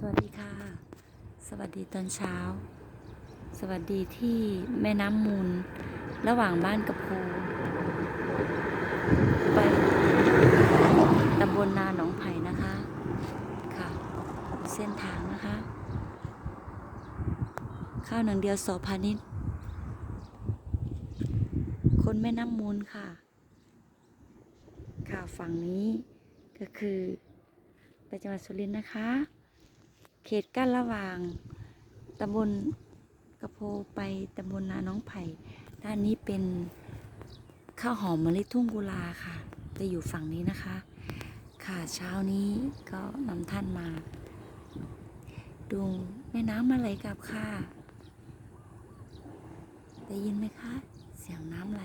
สวัสดีค่ะ สวัสดีตอนเช้า สวัสดีที่แม่น้ำมูล ระหว่างบ้านกับภูไปตำบลนาหนองไผ่นะคะค่ะ เส้นทางนะคะ ข้าวหนึ่งเดียวโสพานิชคนแม่น้ำมูลค่ะ ค่ะฝั่งนี้ก็คือไปจังหวัดสุรินทร์นะคะ เขตกั้นระหว่างตำบลกระโพไปตำบลนาน้องไผ่ ด้านนี้เป็นข้าวหอมมะลิทุ่งกุลาค่ะ จะอยู่ฝั่งนี้นะคะ ค่ะเช้านี้ก็นำท่านมา ดูแม่น้ำมาไหลกลับค่ะ ได้ยินไหมคะ เสียงน้ำไหล